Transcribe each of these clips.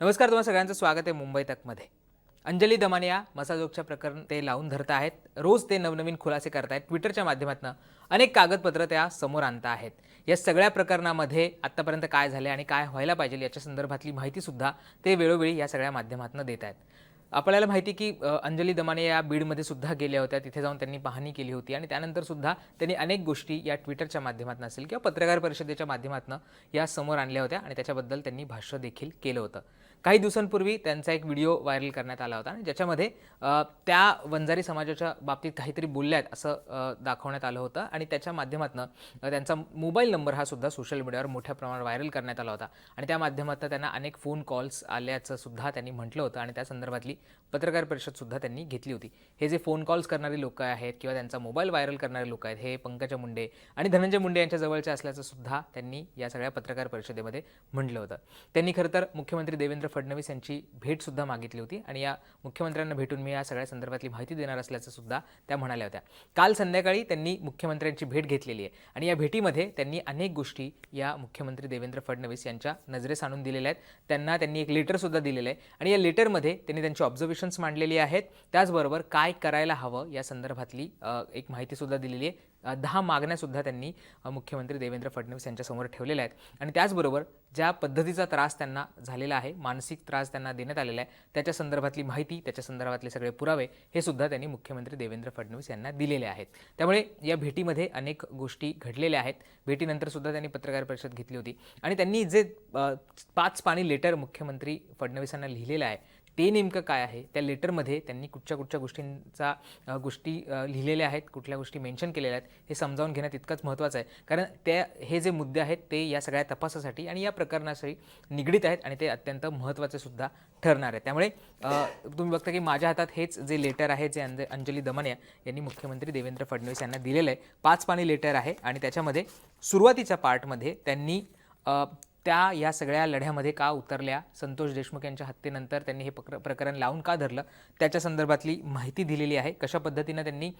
नमस्कार तुम्हाला सगळ्यांचं स्वागत आहे मुंबई तकमध्ये. अंजली दमानिया मसाजोगच्या प्रकरण ते लावून धरत आहेत. रोज ते नवनवीन खुलासे करतायत ट्विटरच्या माध्यमातून अनेक कागदपत्र त्या समोर आणत आहेत. या सगळ्या प्रकरणामध्ये आत्तापर्यंत काय झाले आणि काय व्हायला पाहिजे याच्या संदर्भातली माहितीसुद्धा ते वेळोवेळी या सगळ्या माध्यमातून देत आहेत. आपल्याला माहिती की अंजली दमाने या बीडमध्ये सुद्धा गेल्या होत्या. तिथे जाऊन त्यांनी पाहणी केली होती आणि त्यानंतर सुद्धा त्यांनी अनेक गोष्टी या ट्विटरच्या माध्यमातून असेल किंवा पत्रकार परिषदेच्या माध्यमातून या समोर आणल्या होत्या आणि त्याच्याबद्दल त्यांनी भाष्य देखील केलं होतं. काही दिवसांपूर्वी त्यांचा एक व्हिडिओ व्हायरल करण्यात आला होता आणि ज्याच्यामध्ये त्या वंजारी समाजाच्या बाबतीत काहीतरी बोलल्या आहेत असं दाखवण्यात आलं होतं आणि त्याच्या माध्यमातून त्यांचा मोबाईल नंबर हा सुद्धा सोशल मीडियावर मोठ्या प्रमाणावर व्हायरल करण्यात आला होता आणि त्या माध्यमातून त्यांना अनेक फोन कॉल्स आल्याचं सुद्धा त्यांनी म्हटलं होतं आणि त्या संदर्भातली पत्रकार परिषद सुद्धा त्यांनी घेतली होती. हे जे फोन कॉल्स करणारी लोक आहेत किंवा त्यांचा मोबाईल व्हायरल करणारे लोक आहेत हे पंकजा मुंडे आणि धनंजय मुंडे यांच्या जवळचे असल्याचं सुद्धा त्यांनी या सगळ्या पत्रकार परिषदेमध्ये म्हटलं होतं. त्यांनी खरं तर मुख्यमंत्री देवेंद्र फडणवीस यांची भेट सुद्धा मागितली होती आणि या मुख्यमंत्र्यांना भेटून मी या सगळ्या संदर्भातली माहिती देणार असल्याचं सुद्धा त्या म्हणाल्या होत्या. काल संध्याकाळी त्यांनी मुख्यमंत्र्यांची भेट घेतलेली आहे आणि या भेटीमध्ये त्यांनी अनेक गोष्टी या मुख्यमंत्री देवेंद्र फडणवीस यांच्या नजरेस आणून दिलेल्या आहेत. त्यांना त्यांनी एक लेटरसुद्धा दिलेलं आहे आणि या लेटरमध्ये त्यांनी त्यांची ऑप्शन्स मांडलेली आहेत. त्याचबरोबर काय करायला हवं या संदर्भातली एक माहितीसुद्धा दिलेली आहे. दहा मागण्यासुद्धा त्यांनी मुख्यमंत्री देवेंद्र फडणवीस यांच्यासमोर ठेवलेल्या आहेत. आणि त्याचबरोबर ज्या पद्धतीचा त्रास त्यांना झालेला आहे मानसिक त्रास त्यांना देण्यात आलेला आहे त्याच्या संदर्भातली माहिती त्याच्या संदर्भातले सगळे पुरावे हे सुद्धा त्यांनी मुख्यमंत्री देवेंद्र फडणवीस यांना दिलेले आहेत. त्यामुळे या भेटीमध्ये अनेक गोष्टी घडलेल्या आहेत. भेटीनंतर सुद्धा त्यांनी पत्रकार परिषद घेतली होती. आणि त्यांनी जे पाच पाणी लेटर मुख्यमंत्री फडणवीसांना लिहिलेलं आहे ते नेमकं काय आहे? त्या लेटरमध्ये त्यांनी कुठच्या कुठच्या गोष्टींचा गोष्टी लिहिलेल्या आहेत कुठल्या गोष्टी मेन्शन केलेल्या आहेत हे समजावून घेणं तितकंच महत्त्वाचं आहे. कारण त्या हे जे मुद्दे आहेत ते या सगळ्या तपासासाठी आणि या प्रकरणाशी निगडीत आहेत आणि ते अत्यंत महत्त्वाचे सुद्धा ठरणार आहे. त्यामुळे तुम्ही बघता की माझ्या हातात हेच जे लेटर आहे जे अंज अंजली दमनिया यांनी मुख्यमंत्री देवेंद्र फडणवीस यांना दिलेलं आहे. पाच पाणी लेटर आहे आणि त्याच्यामध्ये सुरुवातीच्या पार्टमध्ये त्यांनी त्या या सगळ्या लढ्यामध्ये का उतरल्या? संतोष देशमुख यांच्या हत्येनंतर त्यांनी हे प्रकर प्रकरण लावून का धरलं? त्याच्या संदर्भातली माहिती दिलेली आहे. कशा पद्धतीनं त्यांनी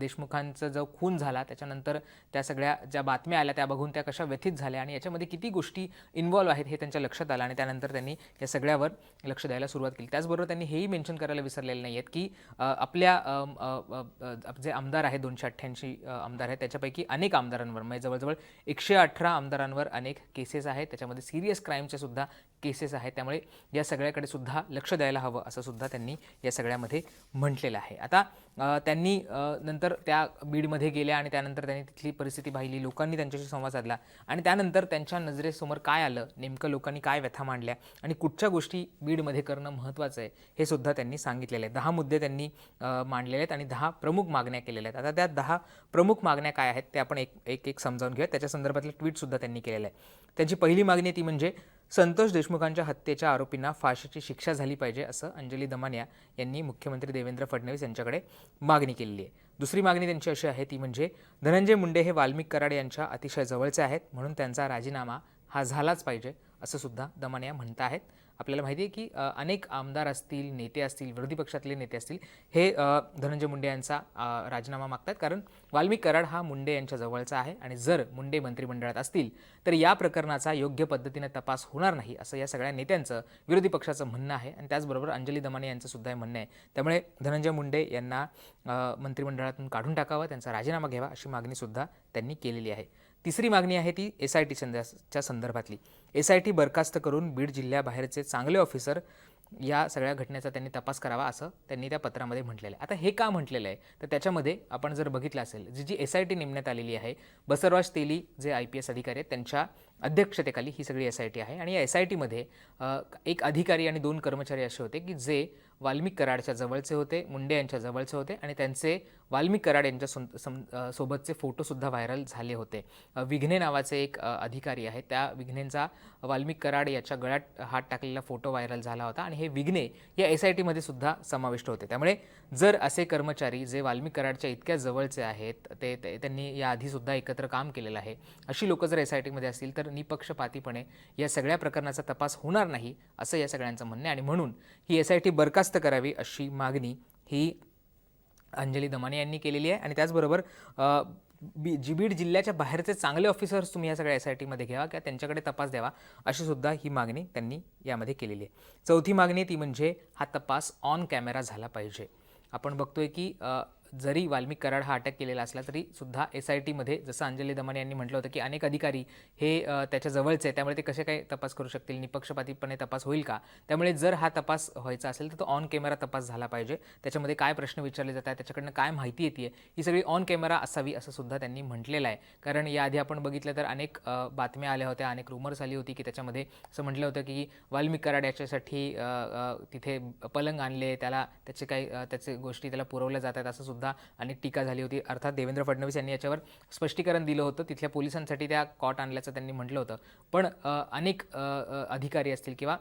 देशमुखांचा जो खून झाला त्याच्यानंतर त्या सगळ्या ज्या बातम्या आल्या त्या बघून त्या कशा व्यथित झाल्या आणि याच्यामध्ये किती गोष्टी इन्व्हॉल्व्ह आहेत हे त्यांच्या लक्षात आलं आणि त्यानंतर त्यांनी या सगळ्यावर लक्ष द्यायला सुरुवात केली. त्याचबरोबर त्यांनी हेही मेन्शन करायला विसरलेले नाही आहेत की आपल्या जे आमदार आहेत दोनशे अठ्ठ्याऐंशी आमदार आहेत त्याच्यापैकी अनेक आमदारांवर म्हणजे जवळजवळ एकशे अठरा आमदारांवर अनेक केसेस आहेत. त्याच्या त्याच्यामध्ये सिरियस क्राईमच्या सुद्धा केसेस आहेत. त्यामुळे या सगळ्याकडे सुद्धा लक्ष द्यायला हवं असं सुद्धा त्यांनी या सगळ्यामध्ये म्हटलेलं आहे. आता त्यांनी नंतर त्या बीडमध्ये गेल्या आणि त्यानंतर त्यांनी तिथली परिस्थिती पाहिली. लोकांनी त्यांच्याशी संवाद साधला आणि त्यानंतर त्यांच्या नजरेसमोर काय आलं? नेमकं लोकांनी काय व्यथा मांडल्या? आणि कुठच्या गोष्टी बीडमध्ये करणं महत्त्वाचं आहे? हे सुद्धा त्यांनी सांगितलेलं आहे. दहा मुद्दे त्यांनी मांडलेले आहेत आणि दहा प्रमुख मागण्या केलेल्या आहेत. आता त्या दहा प्रमुख मागण्या काय आहेत ते आपण एक एक एक समजावून घेऊया. त्याच्या संदर्भातलं ट्विटसुद्धा त्यांनी केलेलं आहे. त्यांची पहिली मागणी ती म्हणजे संतोष देशमुखांच्या हत्येच्या आरोपींना फाशीची शिक्षा झाली पाहिजे असं अंजली दमानिया यांनी मुख्यमंत्री देवेंद्र फडणवीस यांच्याकडे मागणी केलेली आहे. दुसरी मागणी त्यांची अशी आहे ती म्हणजे धनंजय मुंडे हे वाल्मिक कराड यांच्या अतिशय जवळचे आहेत म्हणून त्यांचा राजीनामा हा झालाच पाहिजे. असं सुद्धा दमानिया म्हणत आहेत आपल्याला माहिती आहे की अनेक आमदार असतील नेते असतील विरोधी पक्षातले नेते असतील हे धनंजय मुंडे यांचा राजीनामा मागतात. कारण वाल्मिक कराड हा मुंडे यांच्या जवळचा आहे आणि जर मुंडे मंत्रिमंडळात असतील तर या प्रकरणाचा योग्य पद्धतीने तपास होणार नाही असं या सगळ्या नेत्यांचं विरोधी पक्षाचं म्हणणं आहे. आणि त्याचबरोबर अंजली दमाने यांचं सुद्धा हे म्हणणं आहे. त्यामुळे धनंजय मुंडे यांना मंत्रिमंडळातून काढून टाकावं त्यांचा राजीनामा घ्यावा अशी मागणीसुद्धा त्यांनी केलेली आहे. तिसरी मागणी आहे ती एस आय टी च्या संदर्भातली. एस आय टी बरखास्त करून बीड जिल्ह्याबाहेरचे चांगले ऑफिसर या सगळ्या घटनेचा त्यांनी तपास करावा असं त्यांनी त्या पत्रामध्ये म्हटलेलं आहे. आता हे का म्हटलेलं आहे? तर त्याच्यामध्ये आपण जर बघितलं असेल जी जी एस आय टी नेमण्यात आलेली आहे बसरवाज तेली जे आय पी एस अधिकारी आहेत त्यांच्या अध्यक्षतेखाली ही सगळी एस आय टी आहे आणि या एस आय टीमध्ये एक अधिकारी आणि दोन कर्मचारी असे होते की जे वाल्मिक कराडच्या जवळचे होते मुंडे यांच्या जवळचे होते आणि त्यांचे वाल्मिक कराड यांच्या सं- सम सोबतचे फोटोसुद्धा व्हायरल झाले होते. विघ्ने नावाचे एक अधिकारी आहे त्या विघ्नेंचा वाल्मिक कराड याच्या गळ्यात हात टाकलेला फोटो व्हायरल झाला होता आणि हे विघ्ने या एस आय टीमध्ये सुद्धा समाविष्ट होते. त्यामुळे जर असे कर्मचारी जे वाल्मिक कराडच्या इतक्या जवळचे आहेत ते ते- त्यांनी याआधीसुद्धा एकत्र काम केलेलं आहे अशी लोकं जर एस आय टीमध्ये असतील तर निपक्षपातीपणे या सगळ्या प्रकरणाचा तपास होणार नाही असं या सगळ्यांचं म्हणणं आहे. आणि म्हणून ही एस आय टी बरखास्त करावी अशी मागणी ही अंजली दमाने यांनी केलेली आहे. आणि त्याचबरोबर बी जी बीड जिल्ह्याच्या बाहेरचे चांगले ऑफिसर्स तुम्ही या सगळ्या एस आय टीमध्ये घ्यावा किंवा त्यांच्याकडे तपास द्यावा अशी सुद्धा ही मागणी त्यांनी यामध्ये केलेली आहे. चौथी मागणी ती म्हणजे हा तपास ऑन कॅमेरा झाला पाहिजे. आपण बघतोय की जरी वाल्मिक कराड हा अटक केलेला असला तरी सुद्धा एस आय टीमध्ये जसं अंजली दमाने यांनी म्हटलं होतं की अनेक अधिकारी हे त्याच्या जवळचे आहे त्यामुळे ते कसे काय तपास करू शकतील? निपक्षपातीपणे तपास होईल का? त्यामुळे जर हा तपास व्हायचा असेल तर तो ऑन कॅमेरा तपास झाला पाहिजे. त्याच्यामध्ये काय प्रश्न विचारले जात आहेत? त्याच्याकडनं काय माहिती येते ही सगळी ऑन कॅमेरा असावी असं सुद्धा त्यांनी म्हटलेलं आहे. कारण याआधी आपण बघितलं तर अनेक बातम्या आल्या होत्या. अनेक रुमर्स आली होती की त्याच्यामध्ये असं म्हटलं होतं की वाल्मिक कराड याच्यासाठी तिथे पलंग आणले. त्याला त्याचे काही त्याचे गोष्टी त्याला पुरवल्या जातात असं सुद्धा अनेक टीका झाली होती. अर्थात देवेंद्र फडणवीस यांनी याच्यावर स्पष्टीकरण दिलं होतं. तिथल्या पोलिसांसाठी त्या कॉट आणल्याचं त्यांनी म्हटलं होतं. पण अनेक अधिकारी असतील किंवा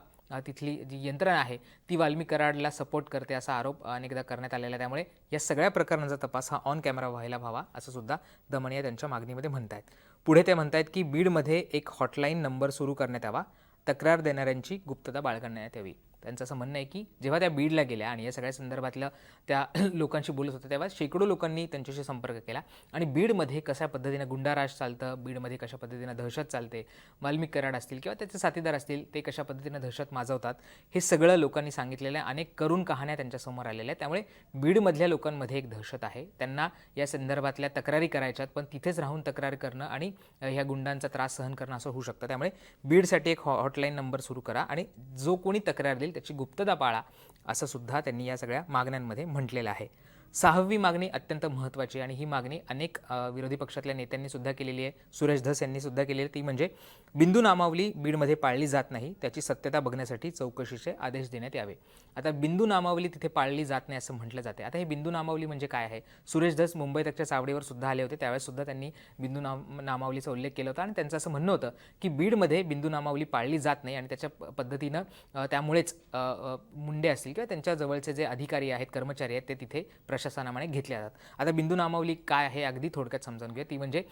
तिथली जी यंत्रणा आहे ती वाल्मिक कराडला सपोर्ट करते असा आरोप अनेकदा करण्यात आलेला आहे. त्यामुळे या सगळ्या प्रकरणाचा तपास हा ऑन कॅमेरा व्हायला हवा असं सुद्धा दमनिया त्यांच्या मागणीमध्ये म्हणत आहेत पुढे ते म्हणत आहेत की बीडमध्ये एक हॉटलाईन नंबर सुरू करण्यात यावा. तक्रार देणाऱ्यांची गुप्तता बाळगण्यात यावी. त्यांचं असं म्हणणं आहे की जेव्हा त्या बीडला गेल्या आणि या सगळ्या संदर्भातल्या त्या लोकांशी बोलत होत्या तेव्हा शेकडो लोकांनी त्यांच्याशी संपर्क केला. आणि बीडमध्ये कशा पद्धतीनं गुंडाराज चालतं बीडमध्ये कशा पद्धतीनं दहशत चालते वाल्मिक कराड असतील किंवा त्याचे साथीदार असतील ते कशा पद्धतीनं दहशत माजवतात हे सगळं लोकांनी सांगितलेलं आहे. अनेक करून कहाण्या त्यांच्यासमोर आलेल्या आहेत. त्यामुळे बीडमधल्या लोकांमध्ये एक दहशत आहे. त्यांना या संदर्भातल्या तक्रारी करायच्यात पण तिथेच राहून तक्रार करणं आणि ह्या गुंडांचा त्रास सहन करणं असं होऊ शकतं. त्यामुळे बीडसाठी एक हॉ हॉटलाईन नंबर सुरू करा आणि जो कोणी तक्रार देईल त्याची गुप्तता पाळा असं सुद्धा त्यांनी या सगळ्या मागण्यांमध्ये म्हटलेलं आहे. सहावी मागणी अत्यंत महत्त्वाची आणि ही मागणी अनेक विरोधी पक्षातल्या नेत्यांनी सुद्धा केलेली आहे. सुरेश धस यांनी सुद्धा केलेली आहे. ती म्हणजे बिंदू नामावली बीडमध्ये पाळली जात नाही त्याची सत्यता बघण्यासाठी चौकशीचे आदेश देण्यात यावे. आता बिंदू नामावली तिथे पाळली जात नाही असं म्हटलं जाते आता हे बिंदू नामावली म्हणजे काय आहे? सुरेश धस मुंबई त्याच्या चावडीवर सुद्धा आले होते. त्यावेळेस सुद्धा त्यांनी बिंदू नाम नामावलीचा उल्लेख केला होता आणि त्यांचं असं म्हणणं होतं की बीडमध्ये बिंदू नामावली पाळली जात नाही आणि त्याच्या पद्धतीनं त्यामुळेच मुंडे असतील किंवा त्यांच्या जवळचे जे अधिकारी आहेत कर्मचारी आहेत ते तिथे प्रशासनामाने घेतल्या जातात. आता बिंदू नामावली काय आहे अगदी थोडक्यात समजावून घ्या ती म्हणजे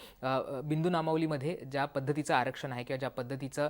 बिंदू नामावलीमध्ये ज्या पद्धतीचं आरक्षण आहे किंवा ज्या पद्धतीचं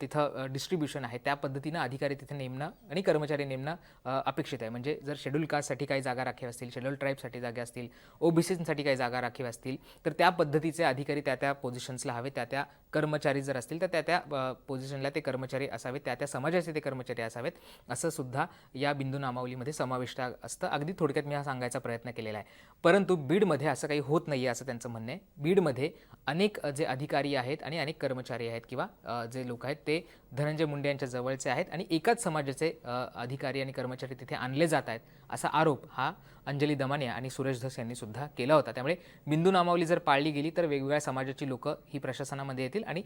तिथं डिस्ट्रीब्युशन आहे त्या पद्धतीनं अधिकारी तिथे नेमणं आणि कर्मचारी नेमणं अपेक्षित आहे. म्हणजे जर शेड्यूल कास्टसाठी काही जागा राखीव असतील शेड्यूल ट्राईबसाठी जागा असतील ओबीसीसाठी काही जागा राखीव असतील तर त्या पद्धतीचे अधिकारी त्या त्या पोझिशन्सला हवे त्या त्या कर्मचारी जर असतील तर त्या त्या पोझिशनला ते कर्मचारी असावेत त्या त्या समाजाचे ते कर्मचारी असावेत असं सुद्धा या बिंदू नामावलीमध्ये समाविष्ट असतं. अगदी थोडक्यात मी हा सांगायचा प्रयत्न केलेला आहे. परंतु बीडमध्ये असं काही होत नाही आहे असं त्यांचं म्हणणं आहे. बीडमध्ये अनेक जे अधिकारी आहेत आणि अनेक कर्मचारी आहेत किंवा जे लोक आहेत ते धनंजय मुंडे यांच्या जवळचे आहेत आणि एकाच समाजाचे अधिकारी आणि कर्मचारी तिथे आणले जात आहेत असा आरोप हा अंजली दमानिया आणि सुरेश धस यांनी सुद्धा केला होता. त्यामुळे बिंदू नामावली जर पाळली गेली तर वेगवेगळ्या समाजाची लोकं ही प्रशासनामध्ये येतील आणि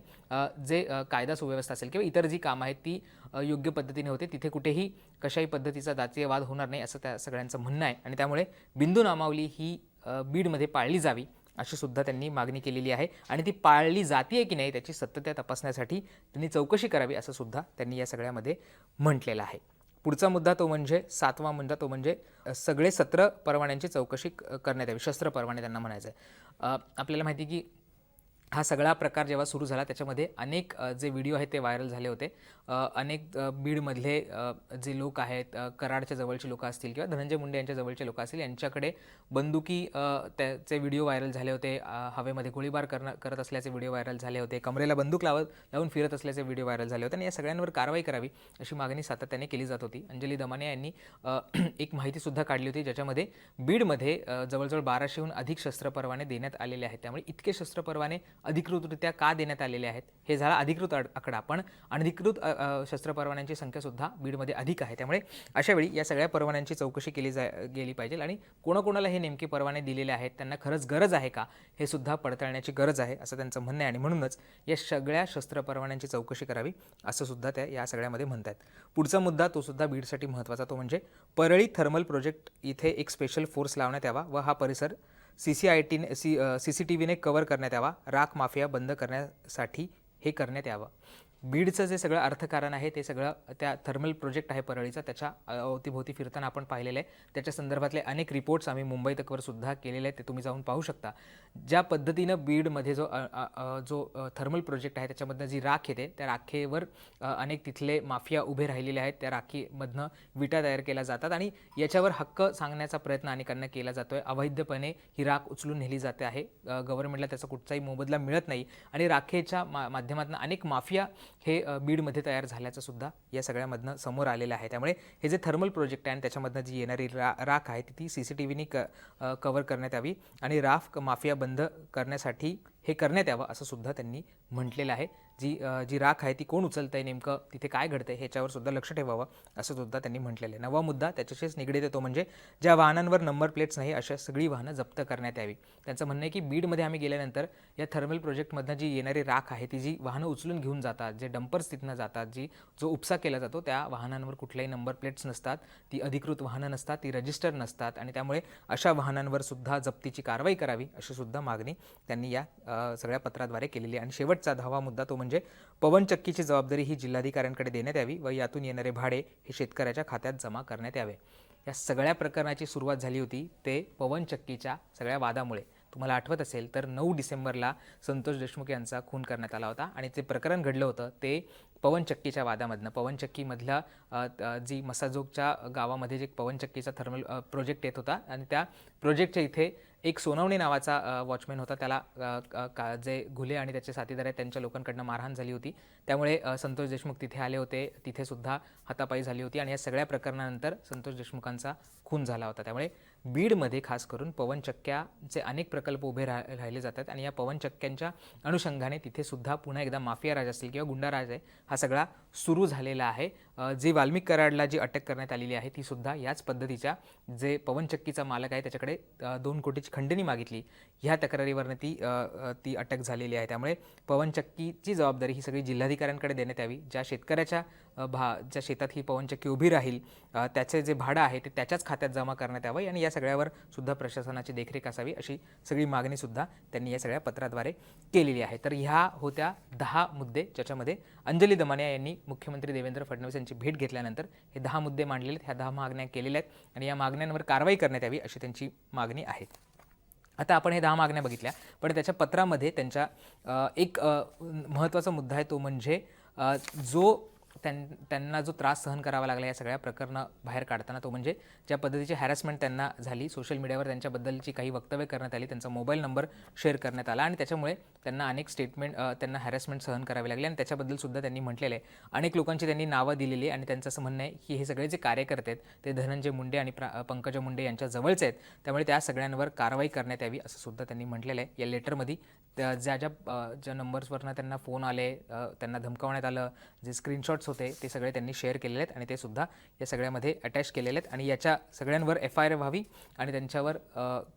जे कायदा सुव्यवस्था असेल किंवा इतर जी कामं आहेत ती योग्य पद्धतीने होते तिथे कुठेही कशाही पद्धतीचा जातीय वाद होणार नाही असं त्या सगळ्यांचं म्हणणं आहे. आणि त्यामुळे बिंदू नामावली ही बीडमध्ये पाळली जावी अशी सुद्धा त्यांनी मागणी केलेली आहे. आणि ती पाळली जाते की नाही त्याची सत्यता तपासण्यासाठी त्यांनी चौकशी करावी असं सुद्धा त्यांनी या सगळ्यामध्ये म्हटलेलं आहे. पुढचा मुद्दा तो म्हणजे सातवा मुद्दा तो म्हणजे सगळे सत्र परवान्यांची चौकशी क- करण्यात यावी. शस्त्र परवाने त्यांना म्हणायचं आहे आपल्याला माहिती आहे की हा सगळा प्रकार जेव्हा सुरू झाला त्याच्यामध्ये अनेक जे व्हिडिओ आहेत ते व्हायरल झाले होते. अनेक बीडमधले जे लोक आहेत कराडच्या जवळचे लोक असतील किंवा धनंजय मुंडे यांच्या जवळचे लोक असतील यांच्याकडे बंदुकी त्याचे व्हिडिओ व्हायरल झाले होते. हवेमध्ये गोळीबार करणं करत असल्याचे व्हिडिओ व्हायरल झाले होते. कमरेला बंदूक लावत लावून फिरत असल्याचे व्हिडिओ व्हायरल झाले होते आणि या सगळ्यांवर कारवाई करावी अशी मागणी सातत्याने केली जात होती. अंजली दमाने यांनी एक माहितीसुद्धा काढली होती ज्याच्यामध्ये बीडमध्ये जवळजवळ बाराशेहून अधिक शस्त्र परवाने देण्यात आलेले आहेत. त्यामुळे इतके शस्त्र परवाने अधिकृतरित्या का देण्यात आलेले आहेत? हे झाला अधिकृत आड- आकडा. पण अनधिकृत शस्त्र परवान्यांची संख्यासुद्धा बीडमध्ये अधिक आहे. त्यामुळे अशावेळी या सगळ्या परवान्यांची चौकशी केली जा गेली पाहिजे आणि कोणाकोणाला हे नेमके परवाने दिलेले आहेत? त्यांना खरंच गरज आहे का? हे सुद्धा पडताळण्याची गरज आहे असं त्यांचं म्हणणं आहे. आणि म्हणूनच या सगळ्या शस्त्र परवान्यांची चौकशी करावी असं सुद्धा त्या या सगळ्यामध्ये म्हणतात पुढचा मुद्दा तो सुद्धा बीडसाठी महत्त्वाचा. तो म्हणजे परळी थर्मल प्रोजेक्ट इथे एक स्पेशल फोर्स लावण्यात यावा व हा परिसर सी सी आय टीने सी सी सी टी व्हीने कव्हर करण्यात यावा. राख माफिया बंद करण्यासाठी हे करण्यात यावं. बीडचं जे सगळं अर्थकारण आहे ते सगळं त्या थर्मल प्रोजेक्ट आहे परळीचा त्याच्या अवतीभोवती फिरताना आपण पाहिलेलं आहे. त्याच्या संदर्भातले अनेक रिपोर्ट्स आम्ही मुंबई तकवर सुद्धा केलेले आहेत ते तुम्ही जाऊन पाहू शकता. ज्या पद्धतीनं बीडमध्ये जो जो थर्मल प्रोजेक्ट आहे त्याच्यामधनं जी राख येते त्या राखेवर अनेक तिथले माफिया उभे राहिलेले आहेत. त्या राखीमधनं विटा तयार केल्या जातात आणि याच्यावर हक्क सांगण्याचा प्रयत्न अनेकांना केला जातो आहे अवैधपणे ही राख उचलून नेली जाते आहे. गव्हर्नमेंटला त्याचा कुठचाही मोबदला मिळत नाही. आणि राखेच्या मा माध्यमातून अनेक माफिया हे बीडमध्ये तयार झाल्याचं सुद्धा या सगळ्यामधनं समोर आलेलं आहे. त्यामुळे हे जे थर्मल प्रोजेक्ट आहे आणि त्याच्यामधनं जी येणारी रा राख आहे ती ती सी सी टी व्हीनी क कवर करण्यात यावी आणि राख माफिया बंद करण्यासाठी हे करण्यात यावं असं सुद्धा त्यांनी म्हटलेलं आहे. जी जी राख आहे ती कोण उचलतंय नेमकं तिथे काय घडतंय ह्याच्यावर सुद्धा लक्ष ठेवावं असं सुद्धा त्यांनी म्हटलेलं आहे. नवा मुद्दा त्याच्याशीच निगडीत येतो म्हणजे ज्या वाहनांवर नंबर प्लेट्स नाही अशा सगळी वाहनं जप्त करण्यात यावी. त्यांचं म्हणणं आहे की बीडमध्ये आम्ही गेल्यानंतर या थर्मल प्रोजेक्टमधनं जी येणारी राख आहे ती जी वाहनं उचलून घेऊन जातात जे डंपर्स तिथनं जातात जी जो उपसा केला जातो त्या वाहनांवर कुठल्याही नंबर प्लेट्स नसतात ती अधिकृत वाहनं नसतात ती रजिस्टर नसतात आणि त्यामुळे अशा वाहनांवर सुद्धा जप्तीची कारवाई करावी अशी सुद्धा मागणी त्यांनी या सगळ्या पत्राद्वारे केलेली आहे. आणि शेवटचा दहावा मुद्दा तो म्हणजे पवनचक्कीची जबाबदारी ही जिल्हाधिकाऱ्यांकडे देण्यात यावी व यातून येणारे भाडे हे शेतकऱ्याच्या खात्यात जमा करण्यात यावे. या सगळ्या प्रकरणाची सुरुवात झाली होती ते पवनचक्कीच्या सगळ्या वादामुळे. तुम्हाला आठवत असेल तर नऊ डिसेंबरला संतोष देशमुख यांचा खून करण्यात आला होता आणि ते प्रकरण घडलं होतं ते पवनचक्कीच्या वादामधनं. पवनचक्कीमधल्या जी मसाजोगच्या गावामध्ये जे पवनचक्कीचा थर्मल प्रोजेक्ट येत होता आणि त्या प्रोजेक्टच्या इथे एक सोनवणे नावाचा वॉचमॅन होता. त्याला का जे घुले आणि त्याचे साथीदार आहेत त्यांच्या लोकांकडनं मारहाण झाली होती. त्यामुळे संतोष देशमुख तिथे आले होते. तिथे सुद्धा हातापायी झाली होती आणि या सगळ्या प्रकरणानंतर संतोष देशमुखांचा खून झाला होता. त्यामुळे बीडमध्ये खास करून पवनचक्क्याचे अनेक प्रकल्प उभे राह राहिले जातात आणि या पवनचक्क्यांच्या अनुषंगाने तिथे सुद्धा पुन्हा एकदा माफिया राज असतील किंवा गुंडाराज आहे हा सगळा सुरू झालेला आहे. जे वाल्मिक कराडला जी अटक करण्यात आलेली आहे ती सुद्धा याच पद्धतीच्या जे पवनचक्कीचा मालक आहे त्याच्याकडे दोन कोटीची खंडणी मागितली. ह्या तक्रारीवरनं ती ती अटक झालेली आहे. त्यामुळे पवनचक्कीची जबाबदारी ही सगळी जिल्हाधिकाऱ्यांकडे देण्यात यावी. ज्या शेतकऱ्याच्या भा ज्या शेतात ही पवनचक्की उभी राहील त्याचे जे भाडं आहे ते त्याच्याच खात्यात जमा करण्यात यावं आणि या सगळ्यावर सुद्धा प्रशासनाची देखरेख असावी अशी सगळी मागणीसुद्धा त्यांनी या सगळ्या पत्राद्वारे केलेली आहे. तर ह्या होत्या दहा मुद्दे ज्याच्यामध्ये अंजली दमानिया यांनी मुख्यमंत्री देवेंद्र फडणवीस यांची भेट घेतल्यानंतर हे दहा मुद्दे मांडलेले आहेत ह्या दहा मागण्या केलेल्या आहेत आणि या मागण्यांवर कारवाई करण्यात यावी अशी त्यांची मागणी आहे. आता आपण हे दहा मागण्या बघितल्या पण त्याच्या पत्रामध्ये त्यांच्या एक महत्त्वाचा मुद्दा आहे तो म्हणजे जो त्यां त्यांना जो त्रास सहन करावा लागला या सगळ्या प्रकरणं बाहेर काढताना तो म्हणजे ज्या पद्धतीची हॅरॅसमेंट त्यांना झाली सोशल मीडियावर त्यांच्याबद्दलची काही वक्तव्य करण्यात आली त्यांचा मोबाईल नंबर शेअर करण्यात आला आणि त्याच्यामुळे त्यांना अनेक स्टेटमेंट त्यांना हॅरॅसमेंट सहन करावी लागली आणि त्याच्याबद्दल सुद्धा त्यांनी म्हटलेलं आहे. अनेक लोकांची त्यांनी नावं दिलेली आणि त्यांचं असं म्हणणं आहे की हे सगळे जे कार्यकर्ते आहेत ते धनंजय मुंडे आणि प्रा पंकजा मुंडे यांच्या जवळचे आहेत त्यामुळे त्या सगळ्यांवर कारवाई करण्यात यावी असं सुद्धा त्यांनी म्हटलेलं आहे. या लेटरमध्ये त्या ज्या ज्या ज्या नंबर्सवरनं त्यांना फोन आले त्यांना धमकावण्यात आलं जे स्क्रीनशॉट्स होते ते सगळे त्यांनी शेअर केलेले आहेत आणि ते सुद्धा या सगळ्यामध्ये अटॅच केलेले आहेत आणि याच्या सगळ्यांवर एफ आय आर व्हावी आणि त्यांच्यावर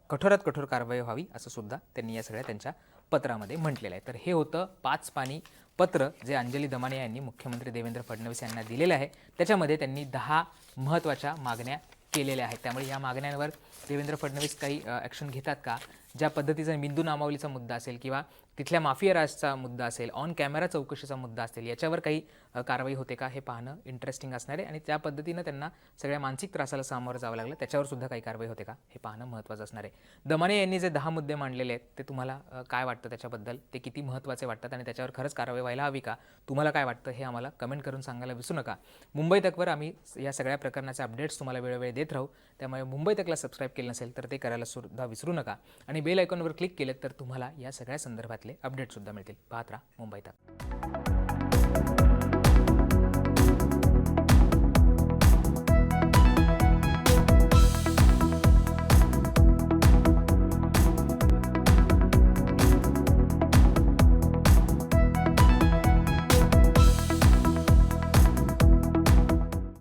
कठोरात कठोर कारवाई व्हावी असं सुद्धा त्यांनी या सगळ्या त्यांच्या पत्रामध्ये म्हटलेलं आहे. तर हे होतं पाच पाणी पत्र जे अंजली दमाने यांनी मुख्यमंत्री देवेंद्र फडणवीस यांना दिलेलं आहे. त्याच्यामध्ये त्यांनी दहा महत्त्वाच्या मागण्या केलेल्या आहेत. त्यामुळे या मागण्यांवर देवेंद्र फडणवीस काही ॲक्शन घेतात का? ज्या पद्धतीचा मिंदू नामावलीचा मुद्दा असेल किंवा तिथल्या माफिया राजचा मुद्दा असेल ऑन कॅमेरा चौकशीचा मुद्दा असेल याच्यावर काही कारवाई होते का हे पाहणं इंटरेस्टिंग असणार आहे. आणि त्या पद्धतीनं त्यांना सगळ्या मानसिक त्रासाला सामोरं जावं लागलं. त्याच्यावर सुद्धा काही कारवाई होते का हे पाहणं महत्त्वाचं असणार आहे. दमाने यांनी जे दहा मुद्दे मांडलेले आहेत ते तुम्हाला काय वाटतं त्याच्याबद्दल? ते किती महत्त्वाचे वाटतात आणि त्याच्यावर खरंच कारवाई व्हायला हवी का? तुम्हाला काय वाटतं हे आम्हाला कमेंट करून सांगायला विसरू नका. मुंबई तकवर आम्ही या सगळ्या प्रकरणाचे अपडेट्स तुम्हाला वेळोवेळी देत राहू. त्यामुळे मुंबई तकला सबस्क्राईब केलं नसेल तर ते करायला सुद्धा विसरू नका. आणि बेल आयकॉनवर क्लिक केलं तर तुम्हाला या सगळ्या संदर्भातले अपडेटसुद्धा मिळतील. पाहत राहा मुंबईत